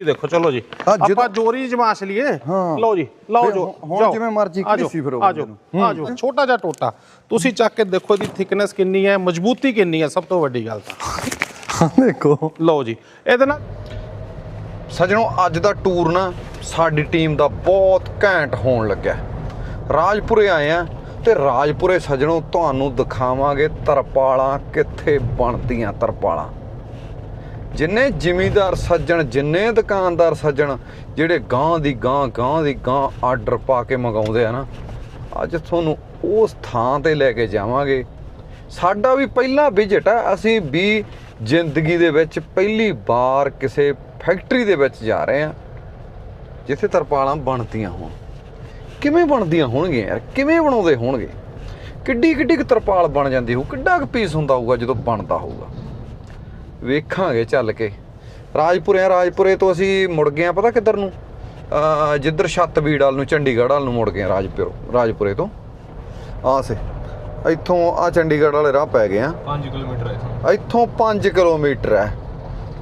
ਦੇਖੋ ਚਲੋ ਜੀ। ਆਪਾਂ ਜੋਰੀ ਜਮਾਸ਼ ਲਈਏ। ਹਾਂ। ਲਓ ਜੀ ਲਓ ਜੋ ਹੁਣ। ਜਿਵੇਂ ਮਰਜ਼ੀ ਘੜੀਸੀ ਫਿਰੋ ਆ ਜਾਓ ਆ ਜਾਓ। ਛੋਟਾ ਜਿਹਾ ਟੋਟਾ। ਤੁਸੀਂ ਚੱਕ ਕੇ ਦੇਖੋ ਇਹਦੀ ਥਿਕਨੈਸ ਕਿੰਨੀ ਹੈ ਮਜ਼ਬੂਤੀ ਕਿੰਨੀ ਹੈ ਸਭ ਤੋਂ ਵੱਡੀ ਗੱਲ ਤਾਂ। ਹਾਂ ਦੇਖੋ। ਲਓ ਜੀ ਇਹਦੇ ਨਾਲ ਸੱਜਣੋ ਅੱਜ ਦਾ ਟੂਰ ਨਾ ਸਾਡੀ ਟੀਮ ਦਾ ਬਹੁਤ ਘੈਂਟ ਹੋਣ ਲੱਗਾ ਰਾਜਪੁਰੇ ਆਏ ਆ ਤੇ ਰਾਜਪੁਰੇ ਸੱਜਣੋ ਤੁਹਾਨੂੰ ਦਿਖਾਵਾਂਗੇ ਤਰਪਾਲਾਂ ਕਿੱਥੇ ਬਣਦੀਆਂ ਤਰਪਾਲਾਂ। ਜਿੰਨੇ ਜ਼ਿਮੀਦਾਰ ਸੱਜਣ, ਜਿੰਨੇ ਦੁਕਾਨਦਾਰ ਸੱਜਣ, ਜਿਹੜੇ ਗਾਂ ਦੀ ਗਾਂ ਗਾਂ ਦੀ ਗਾਂ ਆਰਡਰ ਪਾ ਕੇ ਮੰਗਾਉਂਦੇ ਆ ਨਾ, ਅੱਜ ਤੁਹਾਨੂੰ ਉਸ ਥਾਂ ਤੇ ਲੈ ਕੇ ਜਾਵਾਂਗੇ। ਸਾਡਾ ਵੀ ਪਹਿਲਾ ਵਿਜ਼ਿਟ ਆ, ਅਸੀਂ ਵੀ ਜ਼ਿੰਦਗੀ ਦੇ ਵਿੱਚ ਪਹਿਲੀ ਵਾਰ ਕਿਸੇ ਫੈਕਟਰੀ ਦੇ ਵਿੱਚ ਜਾ ਰਹੇ ਆ, ਜਿੱਥੇ ਤਰਪਾਲਾਂ ਬਣਦੀਆਂ ਹੋਣ। ਕਿਵੇਂ ਬਣਦੀਆਂ ਹੋਣਗੀਆਂ ਯਾਰ? ਕਿਵੇਂ ਬਣਾਉਂਦੇ ਹੋਣਗੇ? ਕਿੱਡੀ ਕਿੱਡੀ ਕੁ ਤਰਪਾਲ ਬਣ ਜਾਂਦੀ ਹੋਊ? ਕਿੱਡਾ ਕੁ ਪੀਸ ਹੁੰਦਾ ਹੋਊਗਾ ਜਦੋਂ ਬਣਦਾ ਹੋਊਗਾ? ਵੇਖਾਂਗੇ ਚੱਲ ਕੇ। ਰਾਜਪੁਰੇ ਆ ਰਾਜਪੁਰੇ ਤੋਂ ਅਸੀਂ ਮੁੜ ਗਏ ਆ ਪਤਾ ਕਿੱਧਰ ਨੂੰ? ਜਿੱਧਰ ਛੱਤਬੀੜ ਵਾਲ ਨੂੰ ਚੰਡੀਗੜ੍ਹ ਵਾਲ ਨੂੰ ਮੁੜ ਗਏ ਰਾਜਪੁਰ ਰਾਜਪੁਰੇ ਤੋਂ। ਆ ਸੇ ਇੱਥੋਂ ਆ ਚੰਡੀਗੜ੍ਹ ਵਾਲੇ ਰਾਹ ਪੈ ਗਏ ਆ। 5 ਕਿਲੋਮੀਟਰ ਹੈ ਇੱਥੋਂ। ਇੱਥੋਂ 5 ਕਿਲੋਮੀਟਰ ਹੈ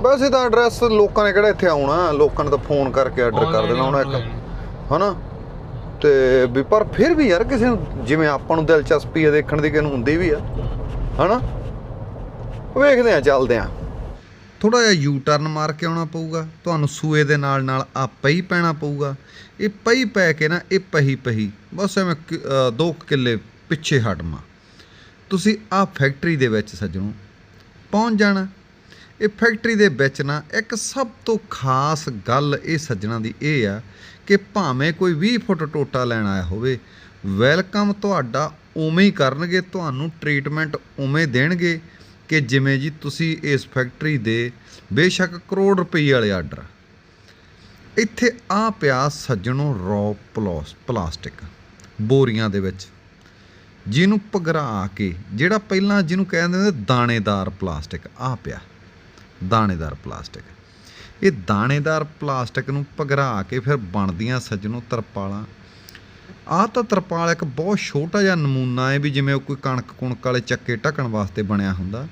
ਵੈਸੇ ਤਾਂ ਐਡਰੈਸ ਲੋਕਾਂ ਨੇ ਕਿਹੜਾ ਇੱਥੇ ਆਉਣਾ? ਲੋਕਾਂ ਨੇ ਤਾਂ ਫੋਨ ਕਰਕੇ ਆਰਡਰ ਕਰ ਦੇਣਾ ਹੁਣ ਇੱਕ। ਹਨਾ? ਤੇ ਵੀ ਪਰ ਫਿਰ ਵੀ ਯਾਰ ਕਿਸੇ ਨੂੰ ਜਿਵੇਂ ਆਪਾਂ ਨੂੰ ਦਿਲਚਸਪੀ ਹੈ ਦੇਖਣ ਦੀ ਕਿਨੂੰ ਹੁੰਦੀ ਵੀ ਆ। ਹਨਾ? ਵੇਖਦੇ ਆ ਚੱਲਦੇ ਆ। ਥੋੜਾ ਜਿਹਾ ਯੂ ਟਰਨ ਮਾਰ ਕੇ ਆਉਣਾ ਪਊਗਾ, ਤੁਹਾਨੂੰ ਸੂਏ ਦੇ ਨਾਲ ਨਾਲ ਆ ਪਈ ਪੈਣਾ ਪਊਗਾ। ਇਹ ਪਈ ਪੈ ਕੇ ਨਾ, ਇਹ ਪਹੀ ਪਹੀ, ਬਸ ਐਵੇਂ 2 ਕਿੱਲੇ ਪਿੱਛੇ ਹਟਮਾ ਤੁਸੀਂ ਆ ਫੈਕਟਰੀ ਦੇ ਵਿੱਚ ਸੱਜਣੋ, ਪਹੁੰਚ ਜਾਣਾ। ਇਹ ਫੈਕਟਰੀ ਦੇ ਵਿੱਚ ਨਾ, ਇੱਕ ਸਭ ਤੋਂ ਖਾਸ ਗੱਲ ਇਹ ਸੱਜਣਾ ਦੀ ਇਹ ਆ ਕਿ ਭਾਵੇਂ ਕੋਈ 20 ਫੁੱਟ ਟੋਟਾ ਲੈਣ ਆਇਆ ਹੋਵੇ ਵੈਲਕਮ ਤੁਹਾਡਾ ਉਵੇਂ ਹੀ ਕਰਨਗੇ, ਤੁਹਾਨੂੰ ਟ੍ਰੀਟਮੈਂਟ ਉਵੇਂ ਦੇਣਗੇ। ਕਿ ਜਿਵੇਂ ਜੀ ਤੁਸੀਂ ਇਸ ਫੈਕਟਰੀ ਦੇ ਬੇਸ਼ੱਕ ਕਰੋੜ ਰੁਪਏ ਵਾਲੇ ਆਰਡਰ ਇੱਥੇ ਆ ਪਿਆ ਸੱਜਣੋ ਰੌ ਪਲਾਸ, ਪਲਾਸਟਿਕ ਬੋਰੀਆਂ ਦੇ ਵਿੱਚ, ਜਿਹਨੂੰ ਪਗਰਾ ਕੇ, ਜਿਹੜਾ ਪਹਿਲਾਂ ਜਿਹਨੂੰ ਕਹਿੰਦੇ ਨੇ ਦਾਣੇਦਾਰ ਪਲਾਸਟਿਕ, ਆ ਪਿਆ ਦਾਣੇਦਾਰ ਪਲਾਸਟਿਕ। ਇਹ ਦਾਣੇਦਾਰ ਪਲਾਸਟਿਕ ਨੂੰ ਪਗਰਾ ਕੇ ਫਿਰ ਬਣਦੀਆਂ ਸੱਜਣੋ ਤਰਪਾਲਾਂ। ਆਹ ਤਾਂ ਤਰਪਾਲ ਇੱਕ ਬਹੁਤ ਛੋਟਾ ਜਿਹਾ ਨਮੂਨਾ ਹੈ ਵੀ ਜਿਵੇਂ ਉਹ ਕੋਈ ਕਣਕ ਕੁਣਕ ਵਾਲੇ ਚੱਕੇ ਢੱਕਣ ਵਾਸਤੇ ਬਣਿਆ ਹੁੰਦਾ।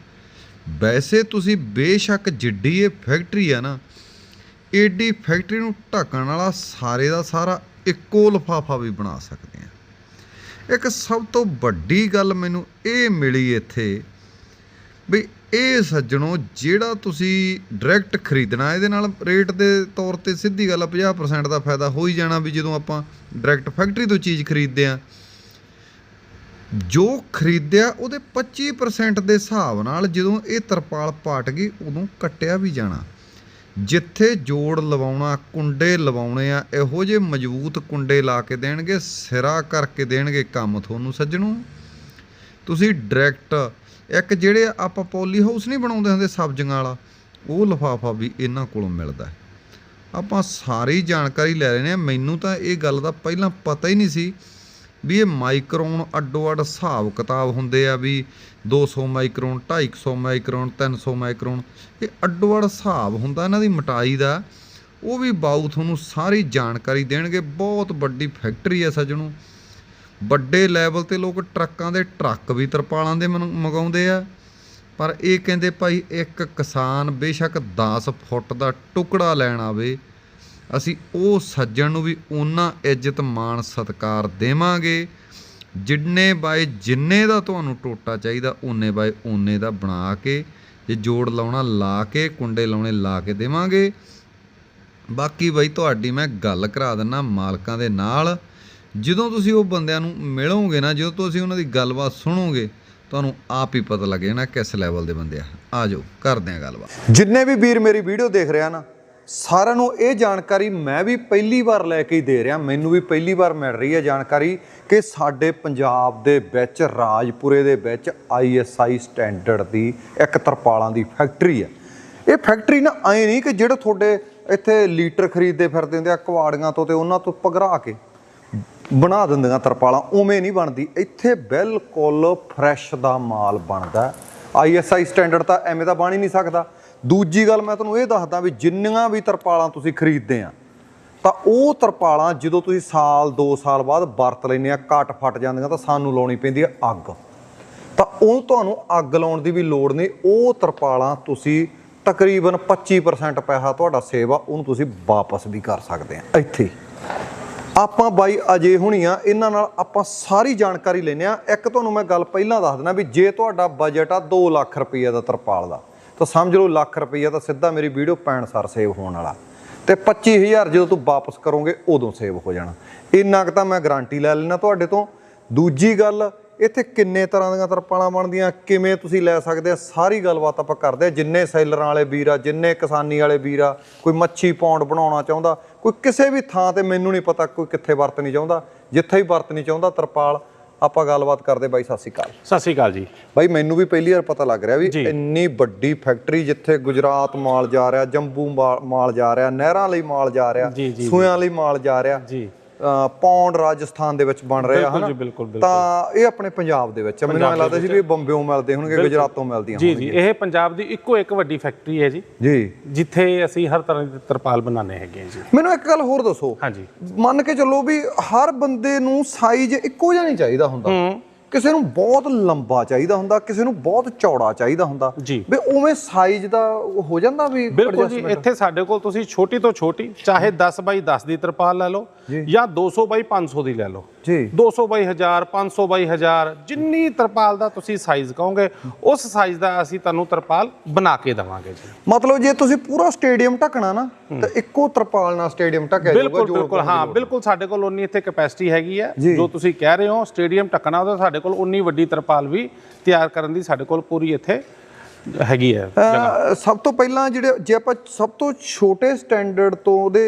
ਵੈਸੇ ਤੁਸੀਂ ਬੇਸ਼ੱਕ ਜਿੱਡੀ ਇਹ ਫੈਕਟਰੀ ਆ ਨਾ, ਏਡੀ ਫੈਕਟਰੀ ਨੂੰ ਢੱਕਣ ਵਾਲਾ ਸਾਰੇ ਦਾ ਸਾਰਾ ਇੱਕੋ ਲਫਾਫਾ ਵੀ ਬਣਾ ਸਕਦੇ ਆ। ਇੱਕ ਸਭ ਤੋਂ ਵੱਡੀ ਗੱਲ ਮੈਨੂੰ ਇਹ ਮਿਲੀ ਇੱਥੇ ਵੀ ਇਹ ਸੱਜਣੋ ਜਿਹੜਾ ਤੁਸੀਂ ਡਾਇਰੈਕਟ ਖਰੀਦਣਾ, ਇਹਦੇ ਨਾਲ ਰੇਟ ਦੇ ਤੌਰ ਤੇ ਸਿੱਧੀ ਗੱਲ ਆ 50% ਦਾ ਫਾਇਦਾ ਹੋ ਹੀ ਜਾਣਾ ਵੀ ਜਦੋਂ ਆਪਾਂ ਡਾਇਰੈਕਟ ਫੈਕਟਰੀ ਤੋਂ ਚੀਜ਼ ਖਰੀਦਦੇ ਆ। ਜੋ ਖਰੀਦਿਆ, ਉਹਦੇ 25% ਦੇ ਹਿਸਾਬ ਨਾਲ ਜਦੋਂ ਇਹ ਤਰਪਾਲ ਪਾਟ ਗਈ, ਉਦੋਂ ਕੱਟਿਆ ਵੀ ਜਾਣਾ। ਜਿੱਥੇ ਜੋੜ ਲਵਾਉਣਾ, ਕੁੰਡੇ ਲਵਾਉਣੇ ਆ, ਇਹੋ ਜਿਹੇ ਮਜ਼ਬੂਤ ਕੁੰਡੇ ਲਾ ਕੇ ਦੇਣਗੇ, ਸਿਰਾ ਕਰਕੇ ਦੇਣਗੇ ਕੰਮ ਤੁਹਾਨੂੰ ਸੱਜਣੋ। ਤੁਸੀਂ ਡਾਇਰੈਕਟ ਇੱਕ ਜਿਹੜੇ ਆਪਾਂ ਪੋਲੀ ਹਾਊਸ ਨਹੀਂ ਬਣਾਉਂਦੇ ਹੁੰਦੇ ਸਬਜ਼ੀਆਂ ਵਾਲਾ, ਉਹ ਲਿਫਾਫਾ ਵੀ ਇਹਨਾਂ ਕੋਲੋਂ ਮਿਲਦਾ। ਹੈ। ਆਪਾਂ ਸਾਰੀ ਜਾਣਕਾਰੀ ਲੈ ਰਹੇ ਨੇ ਮੈਨੂੰ ਤਾਂ ਇਹ ਗੱਲ ਦਾ ਪਹਿਲਾਂ ਪਤਾ ਹੀ ਨਹੀਂ ਸੀ ਵੀ ਇਹ ਮਾਈਕਰੋਨ ਅੱਡੋ ਅੱਡ ਹਿਸਾਬ ਕਿਤਾਬ ਹੁੰਦੇ ਆ ਵੀ 200 ਮਾਈਕਰੋਨ 250 ਮਾਈਕਰੋਨ 300 ਮਾਈਕਰੋਨ। ਇਹ ਅੱਡੋ ਅੱਡ ਹਿਸਾਬ ਹੁੰਦਾ ਇਹਨਾਂ ਦੀ ਮਟਾਈ ਦਾ। ਉਹ ਵੀ ਬਾਊ ਤੁਹਾਨੂੰ ਸਾਰੀ ਜਾਣਕਾਰੀ ਦੇਣਗੇ। ਬਹੁਤ ਵੱਡੀ ਫੈਕਟਰੀ ਹੈ ਸੱਜਣੋ। ਵੱਡੇ ਲੈਵਲ ਤੇ ਲੋਕ ਟਰੱਕਾਂ ਦੇ ਟਰੱਕ ਵੀ ਤਰਪਾਲਾਂ ਦੇ ਮਨ- ਮੰਗਾਉਂਦੇ ਆ। ਪਰ ਇਹ ਕਹਿੰਦੇ ਭਾਈ ਇੱਕ ਕਿਸਾਨ ਬੇਸ਼ੱਕ 10 ਫੁੱਟ ਦਾ ਟੁਕੜਾ ਲੈਣ ਆਵੇ। ਅਸੀਂ ਉਹ ਸੱਜਣ ਨੂੰ ਵੀ ਉਹਨਾਂ ਇੱਜ਼ਤ ਮਾਣ ਸਤਿਕਾਰ ਦੇਵਾਂਗੇ, ਜਿੰਨੇ ਬਾਏ ਜਿੰਨੇ ਦਾ ਤੁਹਾਨੂੰ ਟੋਟਾ ਚਾਹੀਦਾ, ਓਨੇ ਬਾਏ ਓਨੇ ਦਾ ਬਣਾ ਕੇ, ਜੇ ਜੋੜ ਲਾਉਣਾ ਲਾ ਕੇ, ਕੁੰਡੇ ਲਾਉਣੇ ਲਾ ਕੇ ਦੇਵਾਂਗੇ। ਬਾਕੀ ਬਈ ਤੁਹਾਡੀ ਮੈਂ ਗੱਲ ਕਰਾ ਦਿੰਨਾ ਮਾਲਕਾਂ ਦੇ ਨਾਲ। ਜਦੋਂ ਤੁਸੀਂ ਉਹ ਬੰਦਿਆਂ ਨੂੰ ਮਿਲੋਗੇ ਨਾ, ਜਦੋਂ ਤੁਸੀਂ ਉਹਨਾਂ ਦੀ ਗੱਲਬਾਤ ਸੁਣੋਗੇ, ਤੁਹਾਨੂੰ ਆਪ ਹੀ ਪਤਾ ਲੱਗੇ ਨਾ ਕਿਸ ਲੈਵਲ ਦੇ ਬੰਦੇ ਆ। ਆ ਜਾਓ, ਕਰਦੇ ਆ ਗੱਲਬਾਤ। ਜਿੰਨੇ ਵੀ ਵੀਰ ਮੇਰੀ ਵੀਡੀਓ ਦੇਖ ਰਿਹਾ ਨਾ ਸਾਰਿਆਂ ਨੂੰ ਇਹ ਜਾਣਕਾਰੀ ਮੈਂ ਵੀ ਪਹਿਲੀ ਵਾਰ ਲੈ ਕੇ ਹੀ ਦੇ ਰਿਹਾ। ਮੈਨੂੰ ਵੀ ਪਹਿਲੀ ਵਾਰ ਮਿਲ ਰਹੀ ਹੈ ਜਾਣਕਾਰੀ ਕਿ ਸਾਡੇ ਪੰਜਾਬ ਦੇ ਵਿੱਚ, ਰਾਜਪੁਰੇ ਦੇ ਵਿੱਚ ਆਈਐਸਆਈ ਸਟੈਂਡਰਡ ਦੀ ਇੱਕ ਤਰਪਾਲਾਂ ਦੀ ਫੈਕਟਰੀ ਹੈ। ਇਹ ਫੈਕਟਰੀ ਨਾ ਐ ਨਹੀਂ ਕਿ ਜਿਹੜੇ ਤੁਹਾਡੇ ਇੱਥੇ ਲੀਟਰ ਖਰੀਦਦੇ ਫਿਰਦੇ ਹੁੰਦੇ ਆ ਕੁਆੜੀਆਂ ਤੋਂ ਤੇ ਉਹਨਾਂ ਤੋਂ ਪਗਰਾ ਕੇ ਬਣਾ ਦਿੰਦੀਆਂ ਤਰਪਾਲਾਂ, ਉਵੇਂ ਨਹੀਂ ਬਣਦੀ। ਇੱਥੇ ਬਿਲਕੁਲ ਫਰੈਸ਼ ਦਾ ਮਾਲ ਬਣਦਾ। ਆਈਐਸਆਈ ਸਟੈਂਡਰਡ ਤਾਂ ਐਵੇਂ ਦਾ ਬਣ ਹੀ ਨਹੀਂ ਸਕਦਾ। ਦੂਜੀ ਗੱਲ ਮੈਂ ਤੁਹਾਨੂੰ ਇਹ ਦੱਸਦਾ ਵੀ ਜਿੰਨੀਆਂ ਵੀ ਤਰਪਾਲਾਂ ਤੁਸੀਂ ਖਰੀਦਦੇ ਆ, ਤਾਂ ਉਹ ਤਰਪਾਲਾਂ ਜਦੋਂ ਤੁਸੀਂ ਸਾਲ 2 ਸਾਲ ਬਾਅਦ ਵਰਤ ਲੈਂਦੇ ਆ ਕੱਟ ਫਟ ਜਾਂਦੀਆਂ ਤਾਂ ਸਾਨੂੰ ਲਾਉਣੀ ਪੈਂਦੀ ਆ ਅੱਗ। ਤਾਂ ਉਹ ਤੁਹਾਨੂੰ ਅੱਗ ਲਾਉਣ ਦੀ ਵੀ ਲੋੜ ਨਹੀਂ, ਉਹ ਤਰਪਾਲਾਂ ਤੁਸੀਂ ਤਕਰੀਬਨ 25% ਪੈਸਾ ਤੁਹਾਡਾ ਸੇਵ ਆ, ਉਹਨੂੰ ਤੁਸੀਂ ਵਾਪਸ ਵੀ ਕਰ ਸਕਦੇ ਆ, ਇੱਥੇ। ਆਪਾਂ ਬਾਈ ਅਜੇ ਹੁਣੀ ਆ, ਇਹਨਾਂ ਨਾਲ ਆਪਾਂ ਸਾਰੀ ਜਾਣਕਾਰੀ ਲੈਨੇ ਆ। ਇੱਕ ਤੁਹਾਨੂੰ ਮੈਂ ਗੱਲ ਪਹਿਲਾਂ ਦੱਸ ਦਿੰਦਾ ਵੀ ਜੇ ਤੁਹਾਡਾ ਬਜਟ ਆ 2 ਲੱਖ ਰੁਪਏ ਦਾ ਤਰਪਾਲ ਦਾ ਤਾਂ ਸਮਝ ਲਓ ਲੱਖ ਰੁਪਏ ਤਾਂ ਸਿੱਧਾ ਮੇਰੀ ਵੀਡੀਓ ਪੈਣ ਸਰ ਸੇਵ ਹੋਣ ਵਾਲਾ। ਤੇ 25000 ਜਦੋਂ ਤੂੰ ਵਾਪਸ ਕਰੋਗੇ, ਉਦੋਂ ਸੇਵ ਹੋ ਜਾਣਾ। ਇੰਨਾ ਕੁ ਤਾਂ ਮੈਂ ਗਾਰੰਟੀ ਲੈ ਲੈਣਾ ਤੁਹਾਡੇ ਤੋਂ। ਦੂਜੀ ਗੱਲ, ਇੱਥੇ ਕਿੰਨੇ ਤਰ੍ਹਾਂ ਦੀਆਂ ਤਰਪਾਲਾਂ ਬਣਦੀਆਂ, ਕਿਵੇਂ ਤੁਸੀਂ ਲੈ ਸਕਦੇ ਆ, ਸਾਰੀ ਗੱਲਬਾਤ ਆਪਾਂ ਕਰਦੇ ਆ। ਜਿੰਨੇ ਸੈਲਰਾਂ ਵਾਲੇ ਵੀਰ ਆ, ਜਿੰਨੇ ਕਿਸਾਨੀ ਵਾਲੇ ਵੀਰ ਆ, ਕੋਈ ਮੱਛੀ ਪੌਂਡ ਬਣਾਉਣਾ ਚਾਹੁੰਦਾ, ਕੋਈ ਕਿਸੇ ਵੀ ਥਾਂ ਤੇ ਮੈਨੂੰ ਨਹੀਂ ਪਤਾ, ਕੋਈ ਕਿੱਥੇ ਵਰਤਣੀ ਚਾਹੁੰਦਾ। ਜਿੱਥੇ ਵੀ ਵਰਤਣੀ ਚਾਹੁੰਦਾ ਤਰਪਾਲ ਆਪਾਂ ਗੱਲਬਾਤ ਕਰਦੇ ਬਾਈ ਸਤਿ ਸ਼੍ਰੀ ਅਕਾਲ। ਸਤਿ ਸ਼੍ਰੀ ਅਕਾਲ ਜੀ। ਬਾਈ ਮੈਨੂੰ ਵੀ ਪਹਿਲੀ ਵਾਰ ਪਤਾ ਲੱਗ ਰਿਹਾ ਵੀ। ਇੰਨੀ ਵੱਡੀ ਫੈਕਟਰੀ ਜਿੱਥੇ ਗੁਜਰਾਤ ਮਾਲ ਜਾ ਰਿਹਾ ਜੰਬੂ ਮਾਲ- ਜਾ ਰਿਹਾ ਨਹਿਰਾਂ ਲਈ ਮਾਲ ਜਾ ਰਿਹਾ ਸੂਆਂ ਲਈ ਮਾਲ ਜਾ ਰਿਹਾ। ਜੀ। ਪੌਂਡ ਰਾਜਸਥਾਨ ਦੇ ਵਿੱਚ ਬਣ ਰਿਹਾ ਬਿਲਕੁਲ ਹਨਾ। ਤਾਂ ਇਹ ਆਪਣੇ ਪੰਜਾਬ ਦੇ ਵਿੱਚ ਆ। ਮੈਨੂੰ ਐਂ ਲੱਗਦਾ ਸੀ ਵੀ ਬੰਬਿਓਂ ਮਿਲਦੇ ਹੋਣਗੇ ਗੁਜਰਾਤੋਂ ਮਿਲਦੀਆਂ ਜੀ ਜੀ ਇਹ ਪੰਜਾਬ ਦੀ ਇੱਕੋ ਇੱਕ ਵੱਡੀ ਫੈਕਟਰੀ ਹੈ ਜੀ। ਜੀ। ਜਿੱਥੇ ਅਸੀਂ ਹਰ ਤਰ੍ਹਾਂ ਦੀ ਤਰਪਾਲ ਬਣਾਉਂਦੇ ਹੈਗੇ ਜੀ। ਮੈਨੂੰ ਇੱਕ ਗੱਲ ਹੋਰ ਦੱਸੋ। ਹਾਂਜੀ। ਮੰਨ ਕੇ ਚੱਲੋ ਵੀ ਹਰ ਬੰਦੇ ਨੂੰ ਸਾਈਜ਼ ਇੱਕੋ ਜਿਹਾ ਨਹੀਂ ਚਾਹੀਦਾ ਹੁੰਦਾ। ਕਿਸੇ ਨੂੰ ਬਹੁਤ ਲੰਬਾ ਚਾਹੀਦਾ ਹੁੰਦਾ ਕਿਸੇ ਨੂੰ ਬਹੁਤ ਚੌੜਾ ਚਾਹੀਦਾ ਹੁੰਦਾ। ਵੀ ਉਵੇਂ ਸਾਈਜ਼ ਦਾ ਹੋ ਜਾਂਦਾ ਵੀ ਬਿਲਕੁਲ ਜੀ ਇੱਥੇ ਸਾਡੇ ਕੋਲ ਤੁਸੀਂ ਛੋਟੀ ਤੋਂ ਛੋਟੀ ਚਾਹੇ 10 ਬਾਈ 10 ਦੀ ਤਰਪਾਲ ਲੈ ਲਓ ਜਾਂ। 200 ਬਾਈ 500 ਦੀ ਲੈ ਲਓ। ਜੀ। 200 ਬਾਈ 1000 500 ਬਾਈ 1000 ਜਿੰਨੀ ਤਰਪਾਲ ਦਾ ਤੁਸੀਂ ਸਾਈਜ਼ ਕਹੋਗੇ ਉਸ ਸਾਈਜ਼ ਦਾ ਅਸੀਂ ਤੁਹਾਨੂੰ ਤਰਪਾਲ ਬਣਾ ਕੇ ਦੇਵਾਂਗੇ ਜੀ। ਮਤਲਬ ਜੇ ਤੁਸੀਂ ਪੂਰਾ ਸਟੇਡੀਅਮ ਢਕਣਾ ਨਾ ਤਾਂ ਇੱਕੋ ਤਰਪਾਲ ਨਾਲ ਸਟੇਡੀਅਮ ਢਕਿਆ ਜਾਊਗਾ ਬਿਲਕੁਲ ਬਿਲਕੁਲ ਹਾਂ ਬਿਲਕੁਲ ਸਾਡੇ ਕੋਲ ਉਨੀ ਇੱਥੇ ਕੈਪੈਸਿਟੀ ਹੈਗੀ ਹੈ। ਜੀ। ਤੁਸੀਂ ਕਹਿ ਰਹੇ ਹੋ ਸਟੇਡੀਅਮ ਟੱਕਣਾ ਉਹਦਾ ਸਾਡੇ ਕੋਲ ਉਨੀ ਵੱਡੀ ਤਰਪਾਲ ਵੀ ਤਿਆਰ ਕਰਨ ਦੀ ਸਾਡੇ ਕੋਲ ਪੂਰੀ ਇੱਥੇ ਹੈਗੀ ਹੈ ਅਹ ਸਭ ਤੋਂ ਪਹਿਲਾਂ ਜਿਹੜੇ ਜੇ ਆਪਾਂ ਸਭ ਤੋਂ ਛੋਟੇ ਸਟੈਂਡਰਡ ਤੋਂ ਉਹਦੇ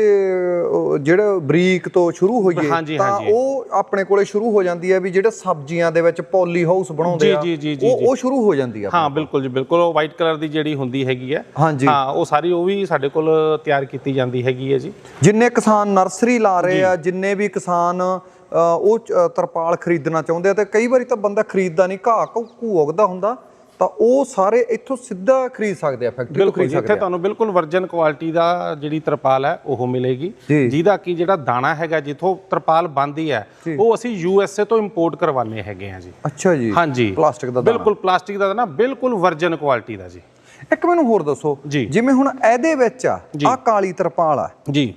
ਅਹ, ਜਿਹੜਾ ਬਰੀਕ ਤੋਂ ਸ਼ੁਰੂ ਹੋਈਏ ਹਾਂਜੀ, ਤਾਂ ਹਾਂਜੀ। ਉਹ ਆਪਣੇ ਕੋਲੇ ਸ਼ੁਰੂ ਹੋ ਜਾਂਦੀ ਹੈ ਵੀ ਜਿਹੜੇ ਸਬਜ਼ੀਆਂ ਦੇ ਵਿੱਚ ਪੋਲੀ ਹਾਊਸ ਬਣਾਉਂਦੇ ਆ ਜੀ, ਜੀ, ਜੀ, ਉਹ ਉਹ ਸ਼ੁਰੂ ਹੋ ਜਾਂਦੀ ਆ ਹਾਂ ਬਿਲਕੁਲ ਜੀ ਬਿਲਕੁਲ। ਉਹ ਵਾਈਟ ਕਲਰ ਦੀ ਜਿਹੜੀ ਹੁੰਦੀ ਹੈਗੀ ਹੈ। ਹਾਂਜੀ। ਹਾਂ ਉਹ ਸਾਰੀ ਉਹ ਵੀ ਸਾਡੇ ਕੋਲ ਤਿਆਰ ਕੀਤੀ ਜਾਂਦੀ ਹੈਗੀ ਹੈ ਜੀ। ਜਿੰਨੇ ਕਿਸਾਨ ਨਰਸਰੀ ਲਾ ਰਹੇ ਆ ਜਿੰਨੇ ਵੀ ਕਿਸਾਨ ਅ, ਉਹ ਚ- ਅ, ਤਰਪਾਲ ਖਰੀਦਣਾ ਚਾਹੁੰਦੇ ਆ ਤੇ ਕਈ ਵਾਰੀ ਤਾਂ ਬੰਦਾ ਖਰੀਦਦਾ ਨਹੀਂ ਘਾਹ ਘੂ ਉਗਦਾ ਹੁੰਦਾ। ਤਾਂ ਉਹ ਸਾਰੇ ਇੱਥੋਂ ਸਿੱਧਾ ਖਰੀਦ ਸਕਦੇ ਆ ਫੈਕਟਰੀ ਤੋਂ ਖਰੀਦ ਸਕਦੇ ਇੱਥੇ ਤੁਹਾਨੂੰ ਬਿਲਕੁਲ ਵਰਜਨ ਕੁਆਲਿਟੀ ਦਾ ਜਿਹੜੀ ਤਰਪਾਲ ਹੈ ਉਹ ਮਿਲੇਗੀ। ਜਿਹਦਾ ਕਿ ਜਿਹੜਾ ਦਾਣਾ ਹੈਗਾ ਜਿੱਥੋਂ ਤਰਪਾਲ ਬਣਦੀ ਹੈ ਉਹ ਅਸੀਂ ਯੂ ਐਸ ਏ ਤੋਂ ਇੰਪੋਰਟ ਕਰਵਾਉਂਦੇ ਹੈਗੇ ਆ ਜੀ। ਅੱਛਾ ਜੀ। ਹਾਂਜੀ। ਪਲਾਸਟਿਕ ਦਾ। ਬਿਲਕੁਲ ਪਲਾਸਟਿਕ ਦਾ ਦਾਣਾ ਬਿਲਕੁਲ ਵਰਜਨ ਕੁਆਲਿਟੀ ਦਾ ਜੀ। ਇੱਕ ਮੈਨੂੰ ਹੋਰ ਦੱਸੋ। ਜਿਵੇਂ ਹੁਣ ਇਹਦੇ ਵਿੱਚ ਆ। ਆ ਕਾਲੀ ਤਰਪਾਲ ਆ। ਜੀ।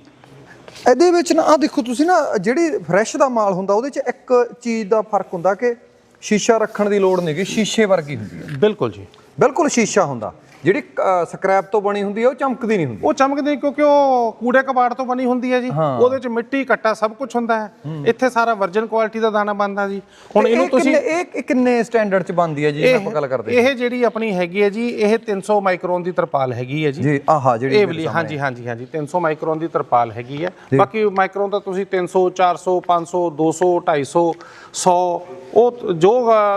ਇਹਦੇ ਵਿੱਚ ਨਾ ਆ ਦੇਖੋ ਤੁਸੀਂ ਨਾ ਜਿਹੜੀ ਫਰੈਸ਼ ਦਾ ਮਾਲ ਹੁੰਦਾ ਉਹਦੇ 'ਚ ਇੱਕ ਚੀਜ਼ ਦਾ ਫ਼ਰਕ ਹੁੰਦਾ ਕਿ ਸ਼ੀਸ਼ਾ ਰੱਖਣ ਦੀ ਲੋੜ ਨਹੀਂਗੀ ਸ਼ੀਸ਼ੇ ਵਰਗੀ ਹੁੰਦੀ ਹੈ। ਬਿਲਕੁਲ ਜੀ। ਬਿਲਕੁਲ ਸ਼ੀਸ਼ਾ ਹੁੰਦਾ। ਜਿਹੜੀ ਸਕ੍ਰੈਪ ਤੋਂ ਬਣੀ ਹੁੰਦੀ ਹੈ ਉਹ ਚਮਕਦੀ ਨਹੀਂ ਹੁੰਦੀ। ਉਹ ਚਮਕਦੀ ਕਿਉਂਕਿ ਉਹ ਕੂੜੇ ਕਬਾੜ ਤੋਂ ਬਣੀ ਹੁੰਦੀ ਹੈ ਜੀ। ਉਹਦੇ ਚ ਮਿੱਟੀ ਕੱਟਾ ਸਭ ਕੁਝ ਹੁੰਦਾ ਹੈ। ਇੱਥੇ ਸਾਰਾ ਵਰਜਨ ਕੁਆਲਿਟੀ ਦਾ ਦਾਣਾ ਬਣਦਾ ਜੀ। ਹੁਣ ਇਹਨੂੰ ਇਹ ਤੁਸੀਂ ਇਹ ਕਿੰਨੇ ਸਟੈਂਡਰਡ 'ਚ ਬਣਦੀ ਹੈ ਜੀ? ਜੇ ਆਪਾਂ ਗੱਲ ਕਰਦੇ ਇਹ ਜਿਹੜੀ ਆਪਣੀ ਹੈਗੀ ਹੈ ਜੀ ਇਹ 300 ਮਾਈਕਰੋਨ ਦੀ ਤਰਪਾਲ ਹੈਗੀ ਹੈ ਜੀ। ਜੀ ਆਹਾ ਜਿਹੜੀ ਇਹ ਵਾਲੀ ਹਾਂਜੀ ਹਾਂਜੀ ਹਾਂਜੀ 300 ਮਾਈਕਰੋਨ ਦੀ ਤਰਪਾਲ ਹੈਗੀ ਹੈ ਬਾਕੀ ਮਾਈਕਰੋਨ ਤਾਂ ਤੁਸੀਂ 300 400 500 200 250 100 ਉਹ ਜੋ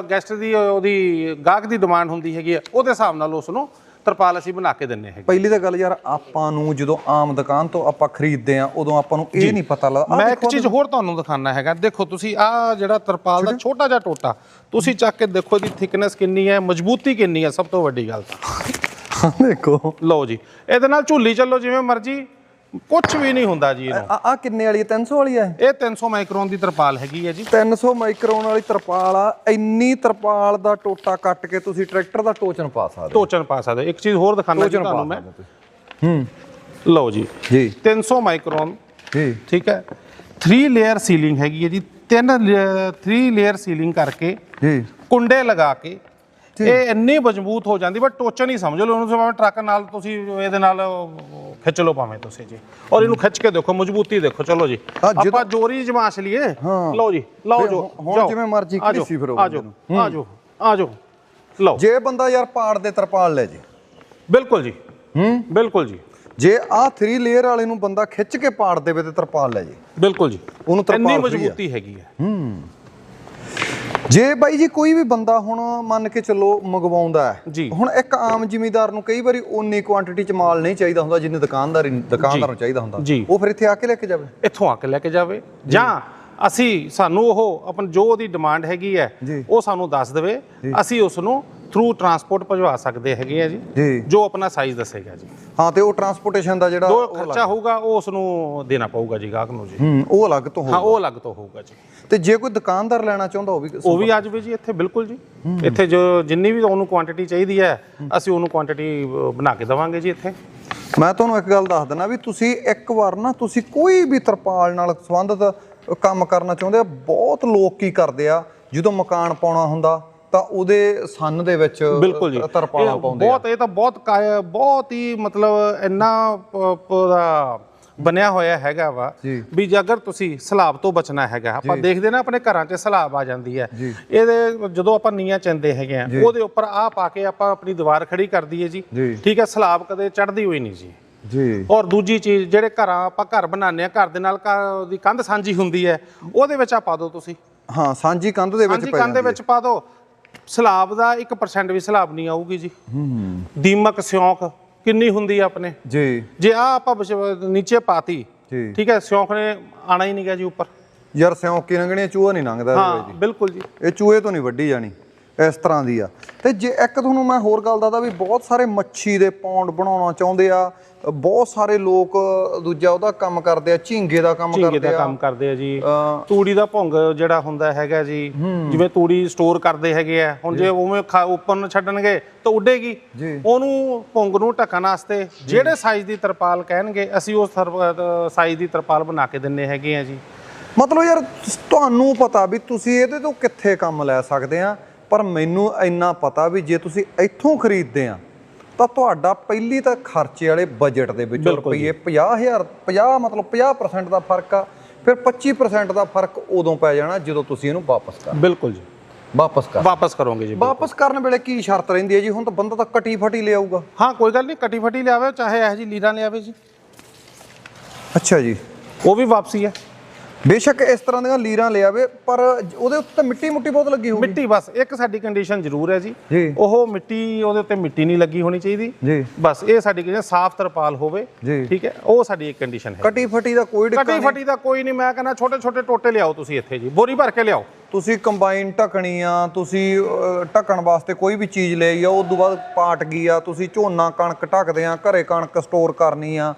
ਗੈਸਟ ਦੀ ਉਹਦੀ ਗਾਹਕ ਦੀ ਡਿਮਾਂਡ ਹੁੰਦੀ ਹੈਗੀ ਹੈ ਉਹਦੇ ਹਿਸਾਬ ਨਾਲ ਉਸ ਨੂੰ ਤਰਪਾਲ ਅਸੀਂ ਬਣਾ ਕੇ ਦਿੰਨੇ ਹੈਗੇ। ਪਹਿਲੀ ਤਾਂ ਗੱਲ ਯਾਰ ਆਪਾਂ ਨੂੰ ਜਦੋਂ ਆਮ ਦੁਕਾਨ ਤੋਂ ਆਪਾਂ ਖਰੀਦਦੇ ਆ ਉਦੋਂ ਆਪਾਂ ਨੂੰ ਇਹ ਨਹੀਂ ਪਤਾ ਲੱਗਦਾ। ਮੈਂ ਇੱਕ ਚੀਜ਼ ਹੋਰ ਤੁਹਾਨੂੰ ਦਿਖਾਣਾ ਹੈਗਾ। ਦੇਖੋ ਤੁਸੀਂ ਆ ਜਿਹੜਾ ਤਰਪਾਲ ਦਾ ਛੋਟਾ ਜਿਹਾ ਟੋਟਾ ਤੁਸੀਂ ਚੱਕ ਕੇ ਦੇਖੋ ਇਹਦੀ ਥਿਕਨੈਸ ਕਿੰਨੀ ਹੈ ਮਜ਼ਬੂਤੀ ਕਿੰਨੀ ਹੈ ਸਭ ਤੋਂ ਵੱਡੀ ਗੱਲ ਤਾਂ। ਦੇਖੋ। ਲਓ ਜੀ ਇਹਦੇ ਨਾਲ ਝੂਲੀ ਚੱਲੋ ਜਿਵੇਂ ਮਰਜ਼ੀ। ਕੁਝ ਵੀ ਨਹੀਂ ਹੁੰਦਾ ਜੀ ਇਹਨੂੰ। ਆ ਆ ਕਿੰਨੇ ਵਾਲੀ ਹੈ? 300 ਵਾਲੀ ਹੈ? ਇਹ 300 ਮਾਈਕਰੋਨ ਦੀ ਤਰਪਾਲ ਹੈਗੀ ਹੈ ਜੀ। 300 ਮਾਈਕਰੋਨ ਵਾਲੀ ਤਰਪਾਲ ਆ। ਇੰਨੀ ਤਰਪਾਲ ਦਾ ਟੋਟਾ ਕੱਟ ਕੇ ਤੁਸੀਂ ਟਰੈਕਟਰ ਦਾ ਟੋਚਨ ਪਾ ਸਕਦੇ ਹੋ। ਟੋਚਨ ਪਾ ਸਕਦੇ ਇੱਕ ਚੀਜ਼ ਹੋਰ ਦਿਖਾਣਾ ਜੀ ਟੋਚਨ ਤੁਹਾਨੂੰ ਪਾ ਮੈਂ। ਸਕਦੇ ਹੂੰ। ਲਓ ਜੀ। ਜੀ। 300 ਮਾਈਕਰੋਨ। ਜੀ। ਠੀਕ ਹੈ। 3 ਲੇਅਰ ਸੀਲਿੰਗ ਹੈਗੀ ਹੈ ਜੀ। ਤਿੰਨ 3 ਲੇਅਰ ਸੀਲਿੰਗ ਕਰਕੇ ਜੀ। ਕੁੰਡੇ ਲਗਾ ਕੇ ਇਹ ਇੰਨੀ ਮਜ਼ਬੂਤ ਹੋ ਜਾਂਦੀ ਬਟ ਟੋਚਨ ਹੀ ਸਮਝ ਲਓ ਉਹਨੂੰ ਭਾਵੇਂ ਟਰੱਕ ਨਾਲ ਤੁਸੀਂ ਇਹਦੇ ਨਾਲ ਖਿੱਚ ਲਓ ਭਾਵੇਂ ਤੁਸੀਂ ਜੀ। ਔਰ ਇਹਨੂੰ ਖਿੱਚ ਕੇ ਦੇਖੋ ਮਜ਼ਬੂਤੀ ਦੇਖੋ ਚਲੋ ਜੀ। ਹਾਂ, ਆਪਾਂ ਜੋਰੀ ਜਮਾਸ਼ ਲਈਏ। ਹਾਂ। ਲਓ ਜੀ ਲਓ ਜੋ ਹੁਣ। ਜਿਵੇਂ ਮਰਜ਼ੀ ਘੜੀਸੀ ਫਿਰੋ ਆ ਜਾਓ ਆ ਜਾਓ ਆ ਜਾਓ। ਲਓ। ਜੇ ਬੰਦਾ ਯਾਰ ਪਾੜ ਦੇ ਤਰਪਾਲ ਲੈ ਜੇ। ਬਿਲਕੁਲ ਜੀ। ਹੂੰ? ਬਿਲਕੁਲ ਜੀ। ਜੇ ਆ 3 ਲੇਅਰ ਵਾਲੇ ਨੂੰ ਬੰਦਾ ਖਿੱਚ ਕੇ ਪਾੜ ਦੇਵੇ ਤੇ ਤਰਪਾਲ ਲੈ ਜੇ। ਬਿਲਕੁਲ ਜੀ। ਉਹਨੂੰ ਤਰਪਾਲ ਇੰਨੀ। ਮਜ਼ਬੂਤੀ ਹੈਗੀ ਹੈ। ਜੇ ਬਾਈ ਜੀ ਕੋਈ ਵੀ ਬੰਦਾ ਹੁਣ ਮੰਨ ਕੇ ਚੱਲੋ ਮੰਗਵਾਉਂਦਾ ਹੈ। ਹੁਣ ਇੱਕ ਆਮ ਜ਼ਿਮੀਦਾਰ ਨੂੰ ਕਈ ਵਾਰੀ ਓਨੀ ਕੁਆਂਟੀਟੀ ਚ ਮਾਲ ਨਹੀਂ ਚਾਹੀਦਾ ਹੁੰਦਾ ਜਿੰਨੀ ਦੁਕਾਨਦਾਰ ਦੁਕਾਨਦਾਰ ਨੂੰ ਚਾਹੀਦਾ ਹੁੰਦਾ। ਉਹ ਫਿਰ ਇੱਥੇ ਆ ਕੇ ਲੈ ਕੇ ਜਾਵੇ। ਇੱਥੋਂ ਆ ਕੇ ਲੈ ਕੇ ਜਾਵੇ। ਜਾਂ। ਅਸੀਂ ਸਾਨੂੰ ਉਹ ਆਪਣ ਜੋ ਉਹਦੀ ਡਿਮਾਂਡ ਹੈਗੀ ਹੈ। ਉਹ ਸਾਨੂੰ ਦੱਸ ਦੇਵੇ। ਅਸੀਂ ਉਸ ਨੂੰ ਥਰੂ ਟਰਾਂਸਪੋਰਟ ਭਜਵਾ ਸਕਦੇ ਹੈਗੇ ਆ ਜੀ ਜੀ। ਆਪਣਾ ਸਾਈਜ਼ ਦੱਸੇਗਾ ਜੀ। ਹਾਂ ਤੇ ਉਹ ਟਰਾਂਸਪੋਰਟੇਸ਼ਨ ਦਾ ਜਿਹੜਾ ਜੋ ਖਰਚਾ ਹੋਊਗਾ ਉਹ ਉਸ ਨੂੰ ਦੇਣਾ ਪਊਗਾ ਜੀ ਗਾਹਕ ਨੂੰ ਜੀ। ਹੂੰ ਉਹ ਅਲੱਗ ਤੋਂ ਹਾਂ ਹੋਊਗਾ। ਉਹ ਅਲੱਗ ਤੋਂ ਹੋਊਗਾ ਜੀ। ਤੇ ਜੇ ਕੋਈ ਦੁਕਾਨਦਾਰ ਲੈਣਾ ਚਾਹੁੰਦਾ ਉਹ ਵੀ ਉਹ ਵੀ ਆ ਜਾਵੇ ਜੀ ਇੱਥੇ ਬਿਲਕੁਲ ਜੀ। ਇੱਥੇ ਜੋ ਜਿੰਨੀ ਵੀ ਉਹਨੂੰ ਕੁਆਂਟੀਟੀ ਚਾਹੀਦੀ ਹੈ ਅਸੀਂ ਉਹਨੂੰ ਕੁਆਂਟੀਟੀ ਬਣਾ ਕੇ ਦੇਵਾਂਗੇ ਜੀ ਇੱਥੇ। ਮੈਂ ਤੁਹਾਨੂੰ ਇੱਕ ਗੱਲ ਦੱਸ ਦਿੰਦਾ ਵੀ ਤੁਸੀਂ ਇੱਕ ਵਾਰ ਨਾ ਤੁਸੀਂ ਕੋਈ ਵੀ ਤਰਪਾਲ ਨਾਲ ਸੰਬੰਧਿਤ ਕੰਮ ਕਰਨਾ ਚਾਹੁੰਦੇ ਆ ਬਹੁਤ ਲੋਕ ਕੀ ਕਰਦੇ ਆ ਜਦੋਂ ਮਕਾਨ ਪਾਉਣਾ ਹੁੰਦਾ ਤਾਂ ਉਹਦੇ ਸੰਨ ਦੇ ਵਿੱਚ ਬਿਲਕੁਲ ਜੀ। ਤਰਪਾਲਾਂ ਪਾਉਂਦੇ ਬਹੁਤ ਇਹ ਤਾਂ ਬਹੁਤ ਬਹੁਤ ਹੀ ਮਤਲਬ ਇੰਨਾ ਪੂਰਾ ਬਣਿਆ ਹੋਇਆ ਹੈਗਾ ਵਾ। ਵੀ ਜੇ ਅਗਰ ਤੁਸੀਂ ਸਲਾਬ ਤੋਂ ਬਚਣਾ ਹੈਗਾ ਆਪਾਂ ਦੇਖਦੇ ਨਾ ਆਪਣੇ ਘਰਾਂ 'ਚ ਸਲਾਬ ਆ ਜਾਂਦੀ ਹੈ। ਇਹਦੇ ਜਦੋਂ ਆਪਾਂ ਨੀਆਂ ਚੰਦੇ ਹੈਗੇ ਆ ਉਹਦੇ ਉੱਪਰ ਆ ਪਾ ਕੇ ਆਪਾਂ ਆਪਣੀ ਦੀਵਾਰ ਖੜੀ ਕਰ ਦਈਏ ਜੀ। ਠੀਕ ਹੈ ਸਲਾਬ ਕਦੇ ਚੜਦੀ ਹੋਈ ਨਹੀਂ ਜੀ। ਜੀ। ਔਰ ਦੂਜੀ ਚੀਜ਼ ਜਿਹੜੇ ਘਰਾਂ ਆਪਾਂ ਘਰ ਬਣਾਉਂਦੇ ਆ ਘਰ ਦੇ ਨਾਲ ਘਰ ਦੀ ਕੰਧ ਸਾਂਝੀ ਹੁੰਦੀ ਹੈ ਉਹਦੇ ਵਿੱਚ ਆ ਪਾ ਦਿਓ ਤੁਸੀਂ। ਹਾਂ ਸਾਂਝੀ ਕੰਧ ਦੇ ਵਿੱਚ ਕੰਧ ਦੇ ਵਿੱਚ ਪਾ ਦਿਓ। ਸਲਾਬ ਦਾ 1% ਵੀ ਸਲਾਬ ਨਹੀਂ ਆਊਗੀ ਜੀ। ਹੂੰ। ਦੀਮਕ ਸਿਉਂਕ ਕਿੰਨੀ ਹੁੰਦੀ ਆ ਆਪਣੇ? ਜੀ। ਜੇ ਆ ਆਪਾਂ ਨੀਚੇ ਪਾਤੀ ਜੀ। ਠੀਕ ਹੈ ਸਿਉਂਕ ਨੇ ਆਣਾ ਹੀ ਨਹੀਂ ਗਿਆ ਜੀ ਉੱਪਰ। ਯਾਰ ਸਿਉਂਕੀ ਲੰਗਣੇ ਚੂਹਾ ਨਹੀਂ ਲੰਘਦਾ ਹਾਂ ਬਿਲਕੁਲ ਜੀ। ਇਹ ਚੂਹੇ ਤੋਂ ਨਹੀਂ ਵੱਢੀ ਜਾਣੀ ਇਸ ਤਰ੍ਹਾਂ ਦੀ ਆ। ਤੇ ਜੇ ਇੱਕ ਤੁਹਾਨੂੰ ਮੈਂ ਹੋਰ ਗੱਲ ਦੱਸਦਾ ਵੀ ਬਹੁਤ ਸਾਰੇ ਮੱਛੀ ਦੇ ਪੌਂਡ ਬਣਾਉਣਾ ਚਾਹੁੰਦੇ ਆ ਬਹੁਤ ਸਾਰੇ ਲੋਕ ਦੂਜਾ ਉਹਦਾ ਕੰਮ ਕਰਦੇ ਆ ਝੀਂਗੇ ਦਾ ਕੰਮ ਝੀਂਗੇ ਕਰਦੇ ਦਾ ਆ। ਕੰਮ ਕਰਦੇ ਆ ਜੀ। ਤੂੜੀ ਦਾ ਭੁੰਗ ਜਿਹੜਾ ਹੁੰਦਾ ਹੈਗਾ ਜੀ ਜਿਵੇਂ ਤੂੜੀ ਸਟੋਰ ਕਰਦੇ ਹੈਗੇ ਆ। ਹੁਣ ਜੇ ਉਵੇਂ ਖਾ- ਉੱਪਰ ਨੂੰ ਛੱਡਣਗੇ ਤਾਂ ਉੱਡੇਗੀ। ਉਹਨੂੰ ਭੁੰਗ ਨੂੰ ਢੱਕਣ ਵਾਸਤੇ ਜਿਹੜੇ ਸਾਈਜ਼ ਦੀ ਤਰਪਾਲ ਕਹਿਣਗੇ ਅਸੀਂ ਉਸ ਸਾਈਜ਼ ਦੀ ਤਰਪਾਲ ਬਣਾ ਕੇ ਦਿੰਨੇ ਹੈਗੇ ਆ ਜੀ। ਮਤਲਬ ਯਾਰ ਤੁਹਾਨੂੰ ਪਤਾ ਵੀ ਤੁਸੀਂ ਇਹਦੇ ਤੋਂ ਕਿੱਥੇ ਕੰਮ ਲੈ ਸਕਦੇ ਆ ਪਰ ਮੈਨੂੰ ਇੰਨਾ ਪਤਾ ਵੀ ਜੇ ਤੁਸੀਂ ਇੱਥੋਂ ਖਰੀਦਦੇ ਆ ਤਾਂ ਤੁਹਾਡਾ ਪਹਿਲੀ ਤਾਂ ਖਰਚੇ ਵਾਲੇ ਬਜਟ ਦੇ ਵਿੱਚੋਂ ਰੁਪਈਏ 50000 50 ਮਤਲਬ 50% ਦਾ ਫ਼ਰਕ ਆ ਫਿਰ 25% ਦਾ ਫ਼ਰਕ ਉਦੋਂ ਪੈ ਜਾਣਾ ਜਦੋਂ ਤੁਸੀਂ ਇਹਨੂੰ ਵਾਪਸ ਕਰ। ਬਿਲਕੁਲ ਜੀ। ਵਾਪਸ ਕਰ। ਵਾਪਸ ਕਰੋਗੇ ਜੀ ਵਾਪਸ ਕਰਨ ਵੇਲੇ ਕੀ ਸ਼ਰਤ ਰਹਿੰਦੀ ਹੈ ਜੀ? ਹੁਣ ਤਾਂ ਬੰਦਾ ਤਾਂ ਕਟੀ ਫਟੀ ਲਿਆਊਗਾ। ਹਾਂ ਕੋਈ ਗੱਲ ਨਹੀਂ ਕਟੀ ਫਟੀ ਲਿਆਵੇ ਚਾਹੇ ਇਹ ਜੀ ਲੀਰਾਂ ਲਿਆਵੇ ਜੀ। ਅੱਛਾ ਜੀ। ਉਹ ਵੀ ਵਾਪਸੀ ਹੈ। ਬੇਸ਼ੱਕ ਇਸ ਤਰ੍ਹਾਂ ਦੀਆਂ ਲੀਰਾਂ ਲਿਆਵੇ ਪਰ ਉਹਦੇ ਉੱਤੇ ਤਾਂ ਮਿੱਟੀ ਮੁੱਟੀ ਬਹੁਤ ਲੱਗੀ ਹੋਊਗੀ। ਮਿੱਟੀ ਬਸ ਇੱਕ ਸਾਡੀ ਕੰਡੀਸ਼ਨ ਜ਼ਰੂਰ ਹੈ ਜੀ। ਜੀ। ਉਹ ਮਿੱਟੀ ਉਹਦੇ ਉੱਤੇ ਮਿੱਟੀ ਨਹੀਂ ਲੱਗੀ ਹੋਣੀ ਚਾਹੀਦੀ। ਜੀ। ਬਸ ਇਹ ਸਾਡੀ ਕੰਡੀਸ਼ਨ ਸਾਫ਼ ਤਰਪਾਲ ਹੋਵੇ ਜੀ। ਠੀਕ ਹੈ ਉਹ ਸਾਡੀ ਇੱਕ ਕੰਡੀਸ਼ਨ ਹੈ। ਕਟੀ ਫਟੀ ਦਾ ਕੋਈ ਦਿੱਕਤ ਕਟੀ ਫਟੀ ਦਾ ਕੋਈ ਨਹੀਂ ਮੈਂ ਕਹਿੰਦਾ ਛੋਟੇ ਛੋਟੇ ਟੋਟੇ ਲਿਆਓ ਤੁਸੀਂ ਇੱਥੇ ਜੀ ਬੋਰੀ ਭਰ ਕੇ ਲਿਆਓ। ਤੁਸੀਂ ਕੰਬਾਈਨ ਢਕਣੀ ਆ ਤੁਸੀਂ ਅਹ, ਢੱਕਣ ਵਾਸਤੇ ਕੋਈ ਵੀ ਚੀਜ਼ ਲਈ ਆ ਉਸ ਤੋਂ ਬਾਅਦ ਪਾਟ ਗਈ ਆ ਤੁਸੀਂ ਝੋਨਾ ਕਣਕ ਢੱਕਦੇ ਆ ਘਰੇ ਕਣਕ ਸਟੋਰ ਕਰਨੀ ਆ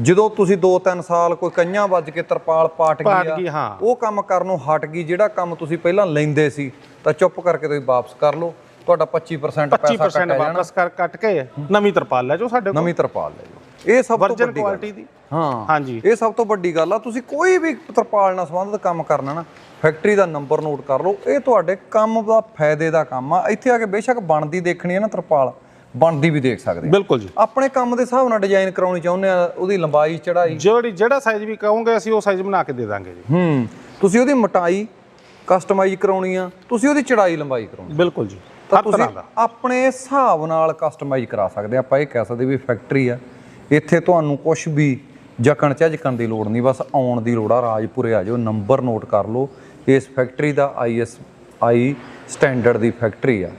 ਜਦੋਂ ਤੁਸੀਂ 2-3 ਸਾਲ ਕੋਈ ਕੰਨਾਂ ਵੱਜ ਕੇ ਤਰਪਾਲ ਪਾਟ ਗਈ ਆ। ਉਹ ਕੰਮ ਕਰਨੋਂ ਹਟ ਗਈ ਜਿਹੜਾ ਕੰਮ ਤੁਸੀਂ ਪਹਿਲਾਂ ਲੈਂਦੇ ਸੀ ਤਾਂ ਚੁੱਪ ਕਰਕੇ ਤੁਸੀਂ ਵਾਪਸ ਕਰ ਲਓ। ਤੁਹਾਡਾ 25% ਪੈਸਾ 25% ਕੱਟਿਆ ਜਾਣਾ। ਵਾਪਸ ਕਰ ਕੱਟ ਕੇ ਨਵੀਂ ਤਰਪਾਲ ਲੈ ਜਾਓ ਸਾਡੇ ਕੋਲ। ਨਵੀਂ ਤਰਪਾਲ ਲੈ ਲਓ ਇਹ ਸਭ ਤੋਂ ਵੱਡੀ ਗੱਲ ਕੁਆਲਿਟੀ ਦੀ। ਹਾਂ। ਹਾਂਜੀ। ਇਹ ਸਭ ਤੋਂ ਵੱਡੀ ਗੱਲ ਆ। ਤੁਸੀਂ ਕੋਈ ਵੀ ਤਰਪਾਲ ਨਾਲ ਸੰਬੰਧਿਤ ਕੰਮ ਕਰਨਾ ਨਾ ਫੈਕਟਰੀ ਦਾ ਨੰਬਰ ਨੋਟ ਕਰ ਲਓ। ਇਹ ਤੁਹਾਡੇ ਕੰਮ ਦਾ ਫਾਇਦੇ ਦਾ ਕੰਮ ਆ। ਇੱਥੇ ਆ ਕੇ ਬੇਸ਼ੱਕ ਬਣਦੀ ਦੇਖਣੀ ਹੈ ਨਾ ਤਰਪਾਲ। ਬਣਦੀ ਵੀ ਦੇਖ ਸਕਦੇ ਆ। ਬਿਲਕੁਲ ਜੀ। ਆਪਣੇ ਕੰਮ ਦੇ ਹਿਸਾਬ ਨਾਲ ਡਿਜ਼ਾਈਨ ਕਰਾਉਣੀ ਚਾਹੁੰਦੇ ਆ ਉਹਦੀ ਲੰਬਾਈ ਚੜਾਈ ਜਿਹੜੀ ਜਿਹੜਾ ਸਾਈਜ਼ ਵੀ ਕਹੋਗੇ ਅਸੀਂ ਉਹ ਸਾਈਜ਼ ਬਣਾ ਕੇ ਦੇ ਦਾਂਗੇ ਜੀ। ਹੂੰ। ਤੁਸੀਂ ਉਹਦੀ ਮੋਟਾਈ ਕਸਟਮਾਈਜ਼ ਕਰਾਉਣੀ ਆ ਤੁਸੀਂ ਉਹਦੀ ਚੜਾਈ ਲੰਬਾਈ ਕਰਾਉਣੀ ਬਿਲਕੁਲ ਜੀ। ਤਾਂ ਤੁਸੀਂ ਆਪਣੇ ਹਿਸਾਬ ਨਾਲ ਕਸਟਮਾਈਜ਼ ਕਰਾ ਸਕਦੇ ਆ। ਆਪਾਂ ਇਹ ਕਹਿ ਸਕਦੇ ਵੀ ਫੈਕਟਰੀ ਆ। ਇੱਥੇ ਤੁਹਾਨੂੰ ਕੁਝ ਵੀ ਜਕਣ ਝਜਕਣ ਦੀ ਲੋੜ ਨਹੀਂ ਬਸ ਆਉਣ ਦੀ ਲੋੜ ਆ। ਰਾਜਪੁਰੇ ਆ ਜਾਓ ਨੰਬਰ ਨੋਟ ਕਰ ਲਓ। ਇਸ ਫੈਕਟਰੀ ਦਾ ਆਈਐਸ ਆਈ ਸਟੈਂਡਰਡ ਦੀ ਫੈਕਟਰੀ ਆ।